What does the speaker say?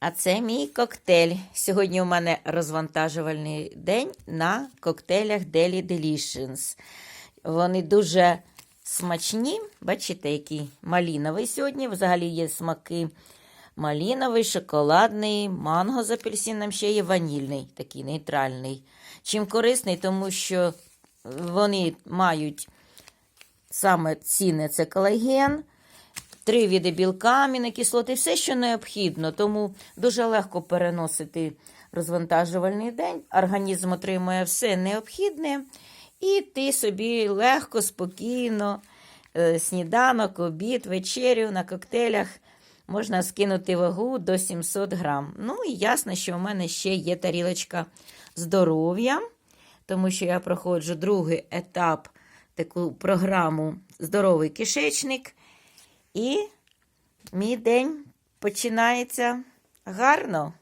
А це мій коктейль. Сьогодні у мене розвантажувальний день на коктейлях Deli Delicious. Вони дуже смачні. Бачите, який маліновий сьогодні. Взагалі є смаки маліновий, шоколадний, манго з апельсином, ще є ванільний, такий нейтральний. Чим корисний, тому що вони мають саме цінне це колаген, три види білка, амінокислоти, все, що необхідно. Тому дуже легко переносити розвантажувальний день. Організм отримує все необхідне, і ти собі легко, спокійно, е, сніданок, обід, вечерю на коктейлях. Можна скинути вагу до 700 грам. Ну і ясно, що в мене ще є тарілочка здоров'я, тому що я проходжу другий етап, таку програму Здоровий кишечник. І мій день починається гарно.